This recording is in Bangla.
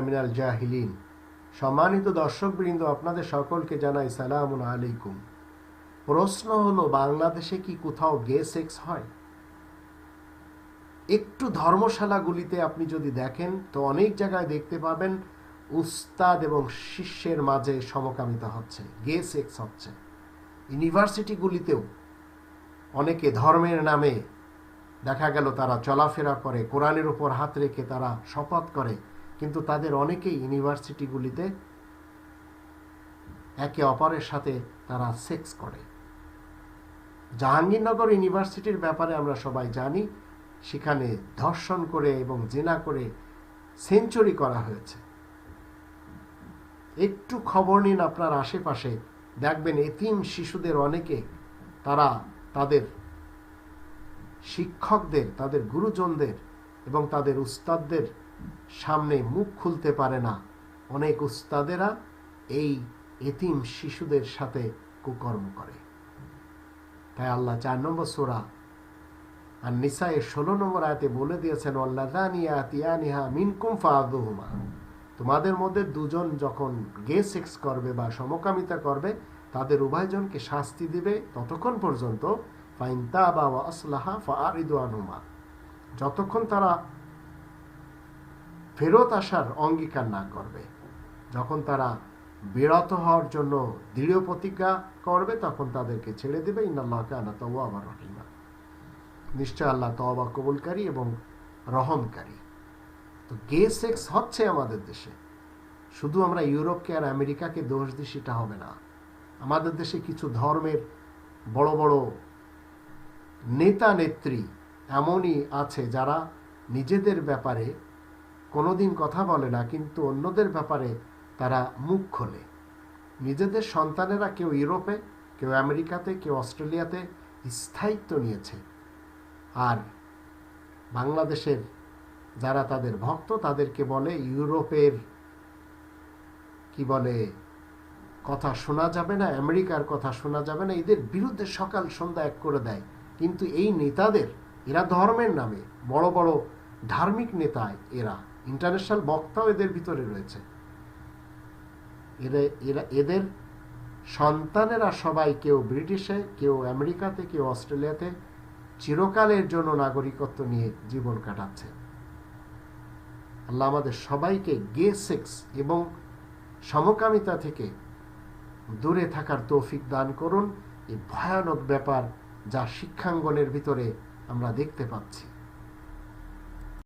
মিনাল জাহিলিন। সম্মানিত দর্শকবৃন্দ, আপনাদের সকলকে জানাই সালাম আলাইকুম। প্রশ্ন হলো, বাংলাদেশে কি কোথাও গে সেক্স হয়? একটু ধর্মশালাগুলিতে আপনি যদি দেখেন, তো অনেক জায়গায় দেখতে পাবেন, উস্তাদ এবং শিষ্যের মাঝে সমকামিতা হচ্ছে, গে সেক্স হচ্ছে। ইউনিভার্সিটিগুলিতেও অনেকে ধর্মের নামে দেখা গেল তারা চলাফেরা করে, কোরআনের উপর হাত রেখে তারা শপথ করে, কিন্তু তাদের অনেকেই ইউনিভার্সিটিগুলিতে একে অপরের সাথে তারা সেক্স করে। জাহাঙ্গীরনগর ইউনিভার্সিটির ব্যাপারে আমরা সবাই জানি, সেখানে ধর্ষণ করে এবং জেনা করে সেঞ্চুরি করা হয়েছে। একটু খবর নিন আপনার আশেপাশে, দেখবেন এতিম শিশুদের অনেকে তারা তাদের শিক্ষকদের, তাদের গুরুজনদের এবং তাদের উস্তাদদের সামনে মুখ খুলতে পারে না। অনেক উস্তাদেরা এই এতিম শিশুদের সাথে কুকর্ম করে। তাই আল্লাহ চার নম্বর সোরা আর নিসায়ের ষোলো নম্বর আয়তে বলে দিয়েছেন আল্লাহানিয়া মিনকুম ফাদুহুমা তোমাদের মধ্যে দুজন যখন গে সেক্স করবে বা সমকামিতা করবে, তাদের উভয়জনকে শাস্তি দিবে ততক্ষণ পর্যন্ত আসলাহা যতক্ষণ তারা ফেরত আসার অঙ্গীকার না করবে, যখন তারা বিরত হওয়ার জন্য দৃঢ় প্রতিজ্ঞা করবে, তখন তাদেরকে ছেড়ে দেবে। ইন্নাল্লাহকে আনা তওয়া আবার রহিমা। নিশ্চয় আল্লাহ তওবা কবুলকারী এবং রহমকারী। তো গে সেক্স হচ্ছে আমাদের দেশে। শুধু আমরা ইউরোপকে আর আমেরিকাকে দোষ দিই, সেটা হবে না। আমাদের দেশে কিছু ধর্মের বড় বড় নেতা নেত্রী এমনই আছে যারা নিজেদের ব্যাপারে কোনোদিন কথা বলে না, কিন্তু অন্যদের ব্যাপারে তারা মুখ খোলে। নিজেদের সন্তানেরা কেউ ইউরোপে, কেউ আমেরিকাতে, কেউ অস্ট্রেলিয়াতে স্থায়িত্ব নিয়েছে। আর বাংলাদেশের যারা তাদের ভক্ত, তাদেরকে বলে ইউরোপের, কি বলে, কথা শোনা যাবে না, আমেরিকার কথা শোনা যাবে না, এদের বিরুদ্ধে সকাল সন্ধ্যা এক করে দেয়। কিন্তু এই নেতাদের, এরা ধর্মের নামে, বড় বড় ধার্মিক নেতা এরা ইন্টারন্যাশনাল বক্তাও এদের ভিতরে রয়েছে। এরা এরা, এদের সন্তানেরা সবাই কেউ ব্রিটিশে, কেউ আমেরিকাতে, কেউ অস্ট্রেলিয়াতে চিরকালের জন্য নাগরিকত্ব নিয়ে জীবন কাটাচ্ছে। আল্লাহ আমাদের সবাইকে গে সেক্স এবং সমকামিতা থেকে দূরে থাকার তৌফিক দান করুন। এই ভয়ানক ব্যাপার যা শিক্ষাঙ্গনের ভিতরে আমরা দেখতে পাচ্ছি।